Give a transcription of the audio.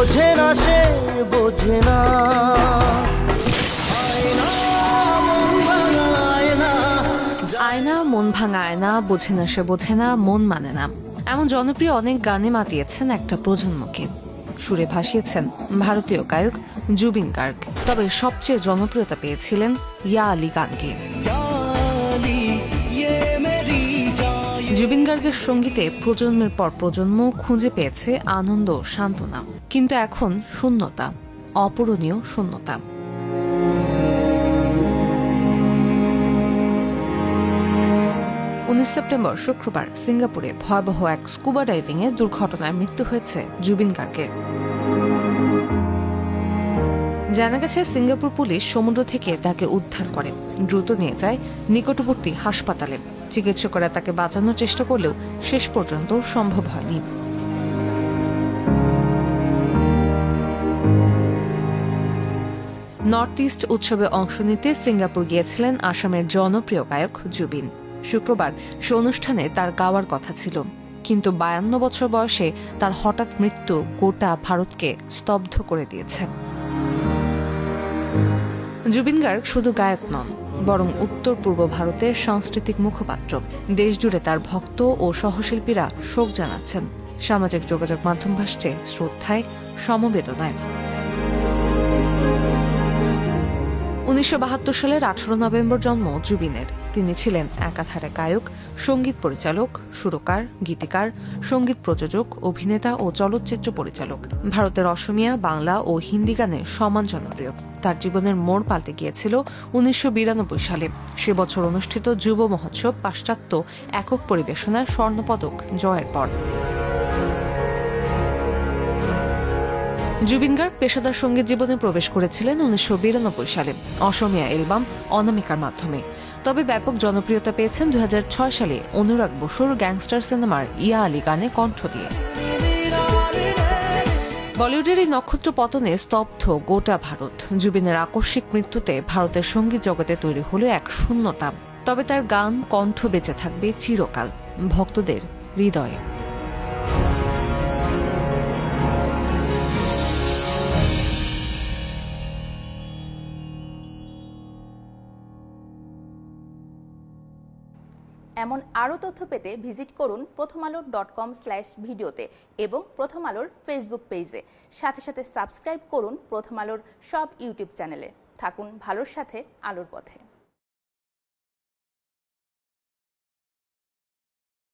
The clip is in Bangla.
বোঝে না সে বোঝে না। আয়না, মন ভাঙা আয়না, বোঝে না সে বোঝে না মন মানে না। এমন জনপ্রিয় অনেক গানে মাতিয়েছেন একটা প্রজন্মকে। সুরে ভাসিয়েছেন ভারতীয় গায়ক জুবিন গার্গ। তবে সবচেয়ে জনপ্রিয়তা পেয়েছিলেন ইয়া আলী গানকে। জুবিন গার্গের সঙ্গীতে প্রজন্মের পর প্রজন্ম খুঁজে পেয়েছে আনন্দ সান্ত্বনা, কিন্তু এখন শূন্যতা, অপূরণীয় শূন্যতা। উনিশ সেপ্টেম্বর, শুক্রবার, সিঙ্গাপুরে ভয়াবহ এক স্কুবা ডাইভিং এ দুর্ঘটনায় মৃত্যু হয়েছে জুবিন গার্গের। জানা গেছে, সিঙ্গাপুর পুলিশ সমুদ্র থেকে তাকে উদ্ধার করে। দ্রুত নিয়ে যায় নিকটবর্তী হাসপাতালে। চিকিৎসকেরা তাকে বাঁচানোর চেষ্টা করলেও শেষ পর্যন্ত সম্ভব হয়নি। নর্থ ইস্ট উৎসবে অংশ নিতে সিঙ্গাপুর গিয়েছিলেন আসামের জনপ্রিয় গায়ক জুবিন। শুক্রবার সে অনুষ্ঠানে তার গাওয়ার কথা ছিল। কিন্তু বায়ান্ন বছর বয়সে তার হঠাৎ মৃত্যু গোটা ভারতকে স্তব্ধ করে দিয়েছে। জুবিন গার্গ শুধু গায়ক নন বরং উত্তর পূর্ব ভারতের সাংস্কৃতিক মুখপাত্র। দেশজুড়ে তার ভক্ত ও সহশিল্পীরা শোক জানাচ্ছেন। সামাজিক যোগাযোগ মাধ্যম ভাসছে শ্রদ্ধায়, সমবেদনায়। উনিশশো বাহাত্তর সালের আঠারো নভেম্বর জন্ম জুবিনের। তিনি ছিলেন একাধারে গায়ক, সংগীত পরিচালক, সুরকার, গীতিকার, সংগীত প্রযোজক, অভিনেতা ও চলচ্চিত্র পরিচালক। ভারতের অসমিয়া, বাংলা ও হিন্দি গানে সমান জনপ্রিয়। তার জীবনের মোড় পাল্টে গিয়েছিল উনিশশো বিরানব্বই সালে। সে বছর অনুষ্ঠিত যুব মহোৎসব পাশ্চাত্য একক পরিবেশনায় স্বর্ণপদক জয়ের পর। জুবিন গার্গ পেশাদার সংগীত জীবনে প্রবেশ করেছিলেন উনিশশো বিরানব্বই সালে, অসমীয়া অ্যালবাম অনামিকার মাধ্যমে। তবে ব্যাপক জনপ্রিয়তা পেয়েছেন দু হাজার ছয় সালে অনুরাগ বসুর গ্যাংস্টার সিনেমার ইয়া আলী গানে কণ্ঠ দিয়ে। বলিউডের এই নক্ষত্র পতনে স্তব্ধ গোটা ভারত। জুবিনের আকস্মিক মৃত্যুতে ভারতের সংগীত জগতে তৈরি হলো এক শূন্যতা। তবে তার গান, কণ্ঠ বেঁচে থাকবে চিরকাল। ভক্তদের হৃদয়ে। এমন আরও তথ্য পেতে ভিজিট করুন প্রথম আলোর ডট কম স্ল্যাশ ভিডিওতে এবং প্রথম আলোর ফেসবুক পেজে। সাথে সাথে সাবস্ক্রাইব করুন প্রথম আলোর সব ইউটিউব চ্যানেলে। থাকুন ভালোর সাথে, আলোর পথে।